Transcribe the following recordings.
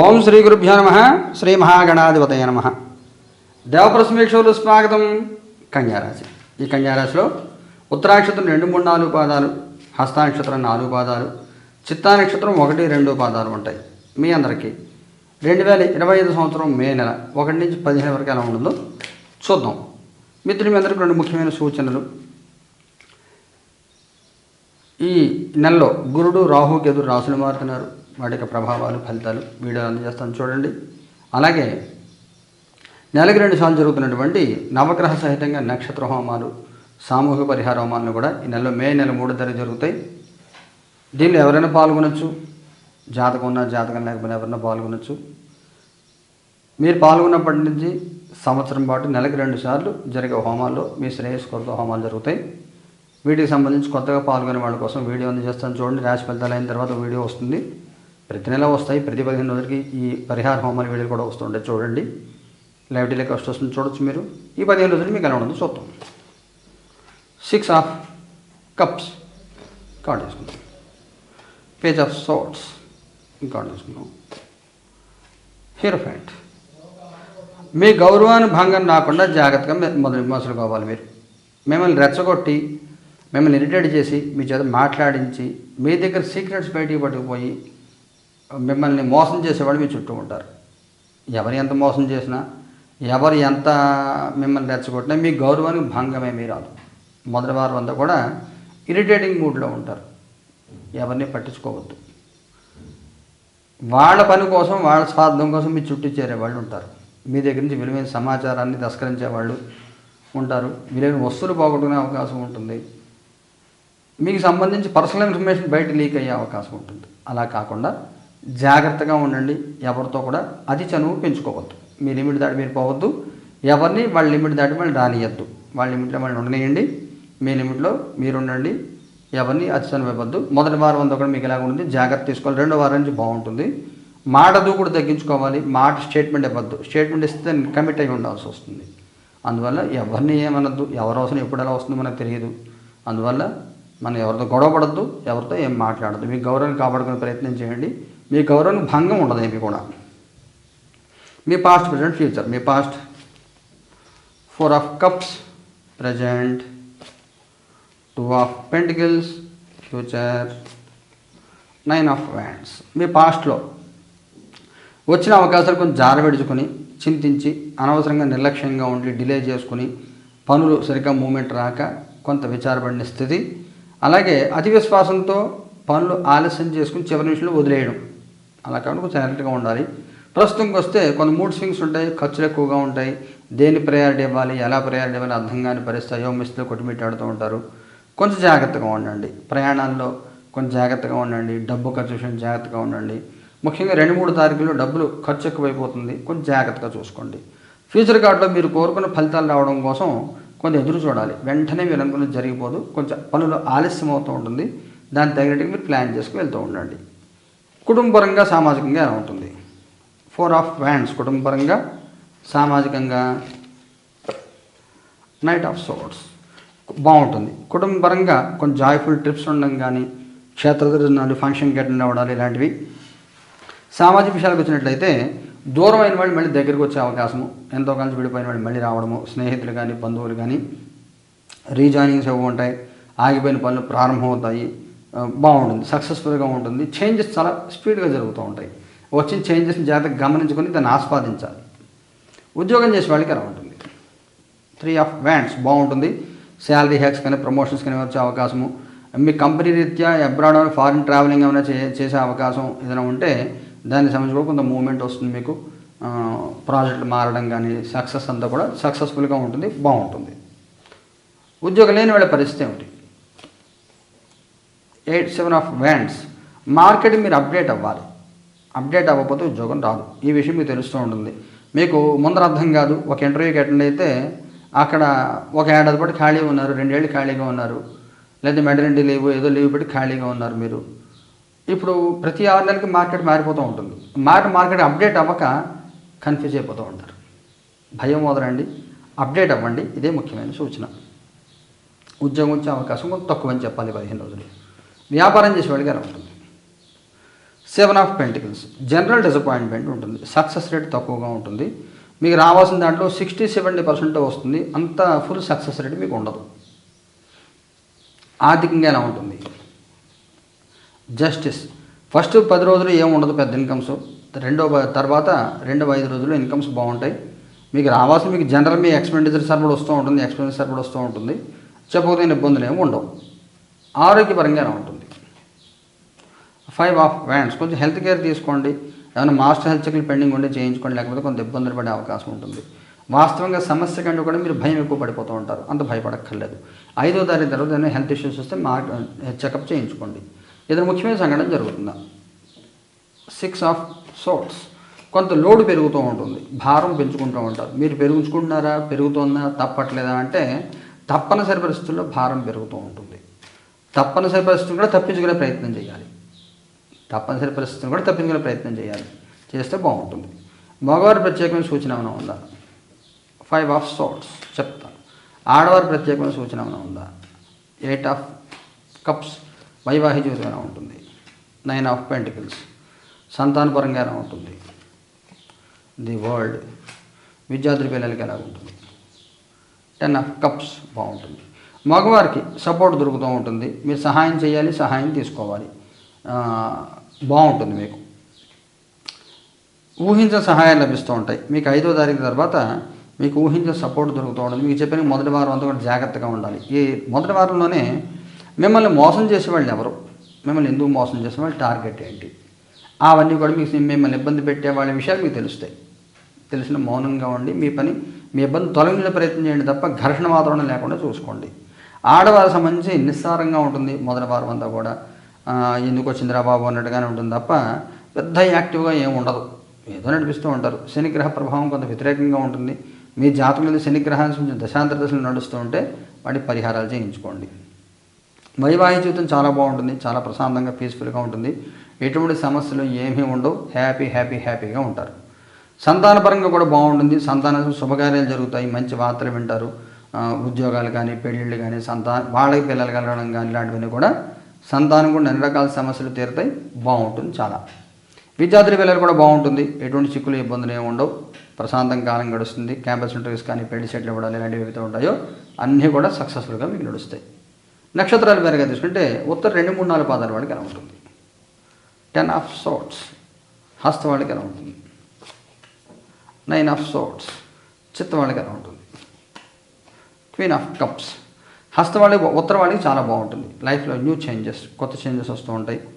ఓం శ్రీ గురుభ్యో నమ. శ్రీ మహాగణాధిపతయ నమ. దేవప్రసమీక్షలు స్వాగతం కన్యారాశి. ఈ కన్యారాశిలో ఉత్తరాక్షత్రం రెండు మూడు నాలుగు పాదాలు హస్తానక్షత్రం నాలుగు పాదాలు చిత్తా నక్షత్రం ఒకటి రెండు పాదాలు ఉంటాయి. మీ అందరికీ రెండు వేల ఇరవై ఐదు సంవత్సరం మే నెల ఒకటి నుంచి పదిహేను వరకు ఎలా ఉంటుందో చూద్దాం. మిత్రులు మీ అందరికీ రెండు ముఖ్యమైన సూచనలు. ఈ నెలలో గురుడు రాహు కేతుడు రాసులు మారుతున్నారు. వాటి యొక్క ప్రభావాలు ఫలితాలు వీడియో అందజేస్తాను. చూడండి. అలాగే నెలకి రెండు సార్లు జరుగుతున్నటువంటి నవగ్రహ సహితంగా నక్షత్ర హోమాలు సామూహిక పరిహార హోమాలను కూడా ఈ నెలలో మే నెల మూడు తారీఖు జరుగుతాయి. దీనిలో ఎవరైనా పాల్గొనొచ్చు. జాతకం ఉన్నా జాతకం లేకపోయినా ఎవరైనా పాల్గొనొచ్చు. మీరు పాల్గొన్నప్పటి నుంచి సంవత్సరం పాటు నెలకి రెండు సార్లు జరిగే హోమాల్లో మీ శ్రేయస్ కొరత హోమాలు జరుగుతాయి. వీటికి సంబంధించి కొత్తగా పాల్గొనే వాళ్ళ కోసం వీడియో అందజేస్తాను. చూడండి. రాశి ఫలితాలు అయిన తర్వాత వీడియో వస్తుంది. ప్రతి నెల వస్తాయి ప్రతి పదిహేను రోజులకి ఈ పరిహార హోమాల వీడియోలు కూడా వస్తుంటాయి. చూడండి. లైవ్ డీలకి వస్తుంది చూడొచ్చు మీరు. ఈ పదిహేను రోజులు మీకు ఎలా ఉండదు చూద్దాం. సిక్స్ ఆఫ్ కప్స్ కార్డ్ తీసుకుందాం పేజ్ ఆఫ్ సోట్స్ కార్డ్ చేసుకుందాం. హీరో ఫ్యాంట్ మీ గౌరవాన్ని భంగం రాకుండా జాగ్రత్తగా మొదలు మొదలు మసులుకోవాలి మీరు. మిమ్మల్ని రెచ్చగొట్టి మిమ్మల్ని ఇరిటేట్ చేసి మీ చేత మాట్లాడించి మీ దగ్గర సీక్రెట్స్ బయటికి పట్టుకుపోయి మిమ్మల్ని మోసం చేసేవాళ్ళు మీ చుట్టూ ఉంటారు. ఎవరు ఎంత మోసం చేసినా ఎవరు ఎంత మిమ్మల్ని రెచ్చగొట్టినా మీ గౌరవానికి భంగమేమీ రాదు. మొదటి వారం అంతా కూడా ఇరిటేటింగ్ మూడ్లో ఉంటారు. ఎవరిని పట్టించుకోవద్దు. వాళ్ళ పని కోసం వాళ్ళ స్వార్థం కోసం మీ చుట్టూ చేరే వాళ్ళు ఉంటారు. మీ దగ్గర నుంచి విలువైన సమాచారాన్ని తస్కరించే వాళ్ళు ఉంటారు. విలువైన వస్తువులు పోగొట్టుకునే అవకాశం ఉంటుంది. మీకు సంబంధించి పర్సనల్ ఇన్ఫర్మేషన్ బయట లీక్ అయ్యే అవకాశం ఉంటుంది. అలా కాకుండా జాగ్రత్తగా ఉండండి. ఎవరితో కూడా అతి చనువు పెంచుకోవద్దు. మీ లిమిట్ దాటి మీరు పోవద్దు. ఎవరిని వాళ్ళ లిమిట్ దాటి వాళ్ళు రానియద్దు. వాళ్ళ లిమిట్లో వాళ్ళు ఉండనియండి. మీ లిమిట్లో మీరు ఉండండి. ఎవరిని అతి చనువు ఇవ్వద్దు. మొదటి వారం అంతా కూడా మీకు ఎలాగ ఉంటుంది జాగ్రత్త తీసుకోవాలి. రెండో వారం నుంచి బాగుంటుంది. మాట దూకుడు తగ్గించుకోవాలి. మాట స్టేట్మెంట్ ఇవ్వద్దు. స్టేట్మెంట్ ఇస్తే కమిట్ అయి ఉండాల్సి వస్తుంది. అందువల్ల ఎవరిని ఏమనద్దు? ఎవరు అవసరం ఎప్పుడు ఎలా వస్తుందో మనకు తెలియదు. అందువల్ల మనం ఎవరితో గొడవపడద్దు ఎవరితో ఏం మాట్లాడద్దు. మీ గౌరవాన్ని కాపాడుకునే ప్రయత్నం చేయండి. మీ గౌరవానికి భంగం ఉండదు ఏమి కూడా. మీ past present future me past four of cups present two of pentacles future nine of wands మీ పాస్ట్లో వచ్చిన అవకాశాలు కొంచెం జారబెడుచుకొని చింతించి అనవసరంగా నిర్లక్ష్యంగా ఉండి డిలే చేసుకుని పనులు సరిగ్గా మూమెంట్ రాక కొంత విచారపడిన స్థితి అలాగే అతి విశ్వాసంతో పనులు ఆలస్యం చేసుకుని చివరి నిమిషంలో వదిలేయడం. అలా కాకుండా కొంచెం అలర్ట్గా ఉండాలి. ప్రస్తుతంకి వస్తే కొన్ని మూడ్ స్వింగ్స్ ఉంటాయి ఖర్చులు ఎక్కువగా ఉంటాయి. దేని ప్రయారిటీ ఇవ్వాలి ఎలా ప్రయారిటీ ఇవ్వాలి అర్థం కాని పరిస్థితి అయోమిస్తులు కొట్టుమిట్టాడుతూ ఉంటారు. కొంచెం జాగ్రత్తగా ఉండండి. ప్రయాణాల్లో కొంచెం జాగ్రత్తగా ఉండండి. డబ్బు ఖర్చు విషయం జాగ్రత్తగా ఉండండి. ముఖ్యంగా రెండు మూడు తారీఖులో డబ్బులు ఖర్చు ఎక్కువైపోతుంది. కొంచెం జాగ్రత్తగా చూసుకోండి. ఫ్యూచర్ కార్డులో మీరు కోరుకున్న ఫలితాలు రావడం కోసం కొంచెం ఎదురు చూడాలి. వెంటనే మీరు అనుకున్నది జరిగిపోదు. కొంచెం పనులు ఆలస్యం అవుతూ ఉంటుంది. దాని తగినట్టుగా మీరు ప్లాన్ చేసుకుని వెళ్తూ ఉండండి. కుటుంబపరంగా సామాజికంగా ఎలా ఉంటుంది? ఫోర్ ఆఫ్ వ్యాండ్స్ కుటుంబపరంగా సామాజికంగా నైట్ ఆఫ్ సోర్ట్స్ బాగుంటుంది. కుటుంబపరంగా కొంచెం జాయ్ఫుల్ ట్రిప్స్ ఉండడం కానీ క్షేత్ర దర్శనాలు ఫంక్షన్కి అటెండ్ అవ్వడాలు ఇలాంటివి. సామాజిక విషయాలకు వచ్చినట్లయితే దూరమైన వాళ్ళు మళ్ళీ దగ్గరికి వచ్చే అవకాశము ఎంతో కలిసి విడిపోయిన వాళ్ళు మళ్ళీ రావడము స్నేహితులు కానీ బంధువులు కానీ రీజాయినింగ్స్ ఇవ్వ ఉంటాయి ఆగిపోయిన పనులు ప్రారంభమవుతాయి బాగుంటుంది సక్సెస్ఫుల్గా ఉంటుంది చేంజెస్ చాలా స్పీడ్గా జరుగుతూ ఉంటాయి. వచ్చిన చేంజెస్ని జాగ్రత్తగా గమనించుకొని దాన్ని ఆస్వాదించాలి. ఉద్యోగం చేసే వాళ్ళకి ఎలా ఉంటుంది. త్రీ ఆఫ్ వ్యాండ్స్ బాగుంటుంది. శాలరీ హ్యాక్స్ కానీ ప్రమోషన్స్ కానీ వచ్చే అవకాశము. మీ కంపెనీ రీత్యా అబ్రాడ్ ఫారిన్ ట్రావెలింగ్ ఏమైనా చే చేసే అవకాశం ఏదైనా ఉంటే దానికి సంబంధించి కూడా కొంత మూమెంట్ వస్తుంది మీకు. ప్రాజెక్టులు మారడం కానీ సక్సెస్ అంతా కూడా సక్సెస్ఫుల్గా ఉంటుంది బాగుంటుంది. ఉద్యోగం లేని వాళ్ళ పరిస్థితి ఏమిటి? Eight seven of wands market మీరు అప్డేట్ అవ్వాలి. అప్డేట్ అవ్వకపోతే ఉద్యోగం రాదు. ఈ విషయం మీకు తెలుస్తూ ఉంటుంది. మీకు ముందర అర్థం కాదు. ఒక ఇంటర్వ్యూకి అటెండ్ అయితే అక్కడ ఒక ఏడాది పాటు ఖాళీ ఉన్నారు. రెండేళ్ళు ఖాళీగా ఉన్నారు. లేదా మెడరెండి లీవ్ ఏదో లీవ్ పెట్టి ఖాళీగా ఉన్నారు మీరు. ఇప్పుడు ప్రతి ఆరు నెలలకి మార్కెట్ మారిపోతూ ఉంటుంది. మార్కెట్ మార్కెట్ అప్డేట్ అవ్వక కన్ఫ్యూజ్ అయిపోతూ ఉంటారు. భయం వదలండి. అప్డేట్ అవ్వండి. ఇదే ముఖ్యమైన సూచన. ఉద్యోగం వచ్చే అవకాశం కొంత తక్కువ అని చెప్పాలి పదిహేను రోజులు వ్యాపారం చేసే వాళ్ళకి ఎలా ఉంటుంది? Seven of pentacles general disappointment ఉంటుంది. సక్సెస్ రేట్ తక్కువగా ఉంటుంది. మీకు రావాల్సిన దాంట్లో సిక్స్టీ సెవెంటీ పర్సెంట్ వస్తుంది. అంత ఫుల్ సక్సెస్ రేట్ మీకు ఉండదు. ఆర్థికంగా ఎలా ఉంటుంది? జస్టిస్. ఫస్ట్ పది రోజులు ఏం ఉండదు పెద్ద ఇన్కమ్స్. రెండో తర్వాత రెండవ ఐదు రోజులు ఇన్కమ్స్ బాగుంటాయి. మీకు రావాల్సిన మీకు జనరల్ మీ ఎక్స్పెండిచర్ సరిపడి వస్తూ ఉంటుంది ఎక్స్పెన్సెస్ సరిపడి వస్తూ ఉంటుంది. చెప్పకపోతే ఇబ్బందులు ఏమి ఉండవు. ఆరోగ్యపరంగా ఉంటుంది. ఫైవ్ ఆఫ్ వ్యాండ్స్ కొంచెం హెల్త్ కేర్ తీసుకోండి. ఏమైనా మాస్టర్ హెల్త్ చెక్లు పెండింగ్ ఉంటే చేయించుకోండి. లేకపోతే కొంత ఇబ్బందులు పడే అవకాశం ఉంటుంది. వాస్తవంగా సమస్య కంటే కూడా మీరు భయం ఎక్కువ పడిపోతూ ఉంటారు. అంత భయపడక్కర్లేదు. ఐదో తారీఖు తర్వాత హెల్త్ ఇష్యూస్ వస్తే మా చెకప్ చేయించుకోండి. ఏదైనా ముఖ్యమైన సంఘటన జరుగుతుందా? సిక్స్ ఆఫ్ సోట్స్ కొంత లోడ్ పెరుగుతూ ఉంటుంది. భారం పెంచుకుంటూ ఉంటారు. మీరు పెరుగుకుంటున్నారా పెరుగుతుందా? తప్పట్లేదా? అంటే తప్పనిసరి పరిస్థితుల్లో భారం పెరుగుతూ ఉంటుంది. తప్పనిసరి పరిస్థితులు కూడా తప్పించుకునే ప్రయత్నం చేయాలి. తప్పనిసరి పరిస్థితులు కూడా తప్పించుకునే ప్రయత్నం చేయాలి. చేస్తే బాగుంటుంది. మగవారి ప్రత్యేకమైన సూచన ఏమైనా ఉందా? ఫైవ్ ఆఫ్ సోట్స్ చెప్తాను ఆడవారి ప్రత్యేకమైన సూచన ఏమైనా ఉందా? ఎయిట్ ఆఫ్ కప్స్ వైవాహిక జీవితం ఎలా ఉంటుంది. నైన్ ఆఫ్ పెంటికల్స్ సంతానపరంగా ఎలా ఉంటుంది. ది వరల్డ్ విద్యార్థుల పిల్లలకి ఎలా ఉంటుంది? టెన్ ఆఫ్ కప్స్ బాగుంటుంది. మగవారికి సపోర్ట్ దొరుకుతూ ఉంటుంది. మీరు సహాయం చేయాలి సహాయం తీసుకోవాలి. బాగుంటుంది మీకు. ఊహించిన సహాయం లభిస్తూ ఉంటాయి. మీకు ఐదో తారీఖు తర్వాత మీకు ఊహించిన సపోర్ట్ దొరుకుతూ ఉంటుంది. మీకు చెప్పిన మొదటి వారం అంతా కూడా జాగ్రత్తగా ఉండాలి. ఈ మొదటి వారంలోనే మిమ్మల్ని మోసం చేసేవాళ్ళు ఎవరు? మిమ్మల్ని ఎందుకు మోసం చేసేవాళ్ళు? టార్గెట్ ఏంటి? అవన్నీ కూడా మీకు మిమ్మల్ని ఇబ్బంది పెట్టే వాళ్ళ విషయాలు మీకు తెలుస్తాయి. తెలిసిన మౌనంగా ఉండి మీ పని మీ ఇబ్బంది తొలగించే ప్రయత్నం చేయండి తప్ప ఘర్షణ వాతావరణం లేకుండా చూసుకోండి. ఆడవారి సంబంధించి నిస్సారంగా ఉంటుంది మొదటి వారం అంతా కూడా. ఎందుకు వచ్చిందిరా బాబు అన్నట్టుగానే ఉంటుంది తప్ప పెద్ద యాక్టివ్గా ఏమి ఉండదు. ఏదో నడిపిస్తూ ఉంటారు. శనిగ్రహ ప్రభావం కొంత వ్యతిరేకంగా ఉంటుంది. మీ జాతకం మీద శనిగ్రహాన్ని కొంచెం దశాంతర దశలు నడుస్తూ ఉంటే వాటి పరిహారాలు చేయించుకోండి. వైవాహిక జీవితం చాలా బాగుంటుంది చాలా ప్రశాంతంగా పీస్ఫుల్గా ఉంటుంది. ఎటువంటి సమస్యలు ఏమీ ఉండవు. హ్యాపీ హ్యాపీ హ్యాపీగా ఉంటారు. సంతానపరంగా కూడా బాగుంటుంది. సంతాన శుభకార్యాలు జరుగుతాయి. మంచి వార్తలు వింటారు. ఉద్యోగాలు కానీ పెళ్ళిళ్ళు కానీ సంతాన వాళ్ళకి పిల్లలు కలగడం కానీ ఇలాంటివన్నీ కూడా సంతానం కూడా అన్ని రకాల సమస్యలు తీరుతాయి? బాగుంటుంది చాలా. విద్యార్థుల పిల్లలు కూడా బాగుంటుంది. ఎటువంటి చిక్కులు ఇబ్బందులు ఏమి ఉండవు. ప్రశాంతం కాలం గడుస్తుంది. క్యాంపస్ ఇంటర్వ్యూస్ కానీ పెళ్ళి సెట్లు ఇవ్వడాలు ఇలాంటివి ఏవైతే ఉంటాయో అన్నీ కూడా సక్సెస్ఫుల్గా మీకు నడుస్తాయి. నక్షత్రాలు పేరుగా తీసుకుంటే ఉత్తర రెండు మూడు నాలుగు పాదాల వాళ్ళకి ఎలా ఉంటుంది? టెన్ ఆఫ్ సోట్స్ హస్త వాళ్ళకి ఎలా ఉంటుంది? నైన్ ఆఫ్ సోట్స్ చిత్త వాళ్ళకి ఎలా ఉంటుంది? క్వీన్ ఆఫ్ కప్స్ హస్త వాళ్ళకి ఉత్తర వాళ్ళకి చాలా బాగుంటుంది. లైఫ్లో న్యూ చేంజెస్ కొత్త చేంజెస్ వస్తూ ఉంటాయి.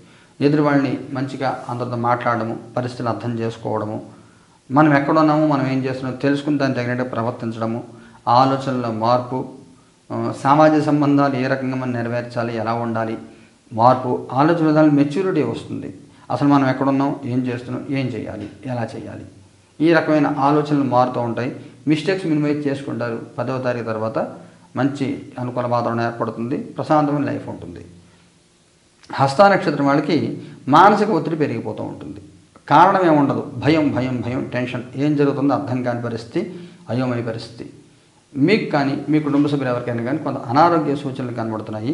ఎదురు వాళ్ళని మంచిగా అందరితో మాట్లాడము పరిస్థితులు అర్థం చేసుకోవడము. మనం ఎక్కడ ఉన్నామో మనం ఏం చేస్తున్నామో తెలుసుకుని దాన్ని తగినట్టు ప్రవర్తించడము. ఆలోచనలో మార్పు సామాజిక సంబంధాలు ఏ రకంగా మనం నెరవేర్చాలి ఎలా ఉండాలి మార్పు ఆలోచన విధానం మెచ్యూరిటీ వస్తుంది. అసలు మనం ఎక్కడున్నాం ఏం చేస్తున్నాం ఏం చేయాలి ఎలా చేయాలి. ఈ రకమైన ఆలోచనలు మారుతూ ఉంటాయి. మిస్టేక్స్ మినిమైజ్ చేసుకుంటారు. పదవ తారీఖు తర్వాత మంచి అనుకూల వాతావరణం ఏర్పడుతుంది ప్రశాంతమైన లైఫ్ ఉంటుంది. హస్త నక్షత్రం వాళ్ళకి మానసిక ఒత్తిడి పెరిగిపోతూ ఉంటుంది. కారణం ఏముండదు. భయం భయం భయం టెన్షన్ ఏం జరుగుతుందో అర్థం కాని పరిస్థితి అయోమయ పరిస్థితి. మీకు కానీ మీ కుటుంబ సభ్యులు ఎవరికైనా కానీ కొంత అనారోగ్య సూచనలు కనబడుతున్నాయి.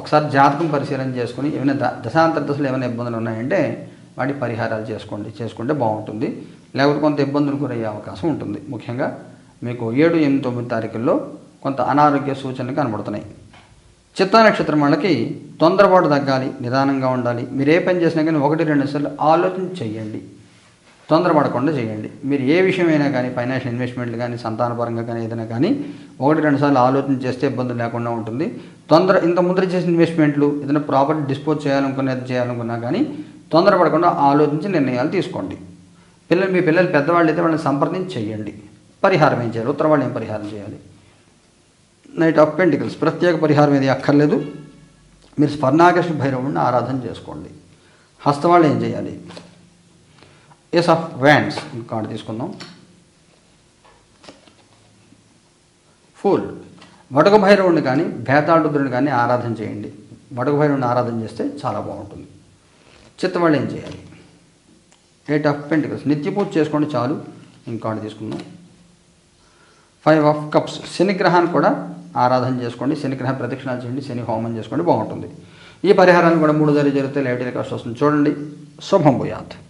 ఒకసారి జాతకం పరిశీలన చేసుకుని ఏమైనా ద దశాంతర దశలు ఏమైనా ఇబ్బందులు ఉన్నాయంటే వాటి పరిహారాలు చేసుకోండి చేసుకుంటే బాగుంటుంది. లేకపోతే కొంత ఇబ్బందులు గురయ్యే అవకాశం ఉంటుంది. ముఖ్యంగా మీకు ఏడు ఎనిమిది తొమ్మిది తారీఖుల్లో కొంత అనారోగ్య సూచనలు కనబడుతున్నాయి. చిత్తా నక్షత్రం వాళ్ళకి తొందరపాటు తగ్గాలి నిదానంగా ఉండాలి. మీరు ఏ పని చేసినా కానీ ఒకటి రెండు సార్లు ఆలోచన చేయండి. తొందరపడకుండా చేయండి. మీరు ఏ విషయమైనా కానీ ఫైనాన్షియల్ ఇన్వెస్ట్మెంట్లు కానీ సంతానపరంగా కానీ ఏదైనా కానీ ఒకటి రెండు సార్లు ఆలోచన చేస్తే ఇబ్బంది లేకుండా ఉంటుంది. తొందర ఇంత ముద్ర చేసిన ఇన్వెస్ట్మెంట్లు ఏదైనా ప్రాపర్టీ డిస్పోజ్ చేయాలనుకునేది చేయాలనుకున్నా కానీ తొందరపడకుండా ఆలోచించి నిర్ణయాలు తీసుకోండి. పిల్లలు మీ పిల్లలు పెద్దవాళ్ళు అయితే వాళ్ళని సంప్రదించి చేయండి. పరిహారం ఏం చేయాలి? ఉత్తర వాళ్ళు ఏం పరిహారం చేయాలి? నైట్ ఆఫ్ పెంటికల్స్ ప్రత్యేక పరిహారం ఏది అక్కర్లేదు. మీరు స్వర్ణాకర్ష భైరవుడిని ఆరాధన చేసుకోండి. హస్తవాళ్ళు ఏం చేయాలి? ఎస్ ఆఫ్ వ్యాండ్స్ కార్డు తీసుకుందాం. ఫుల్ వటక భైరవుడిని కానీ భేతాడుద్రుని కానీ ఆరాధన చేయండి. వటక భైరవుడిని ఆరాధన చేస్తే చాలా బాగుంటుంది. చిత్తవాళ్ళు ఏం చేయాలి? ఎయిట్ ఆఫ్ పెంటికల్స్ నిత్య పూజ చేసుకోండి చాలు. ఇంకాడు తీసుకుందాం. ఫైవ్ ఆఫ్ కప్స్ శనిగ్రహాన్ని కూడా ఆరాధన చేసుకోండి. శనిగ్రహ ప్రదక్షిణాలు చేయండి. శని హోమం చేసుకోండి. బాగుంటుంది. ఈ పరిహారాన్ని కూడా మూడు జరిగి జరిగితే లైవ్ టెలికాస్ట్ వస్తుంది. చూడండి. శుభం భూయాత్.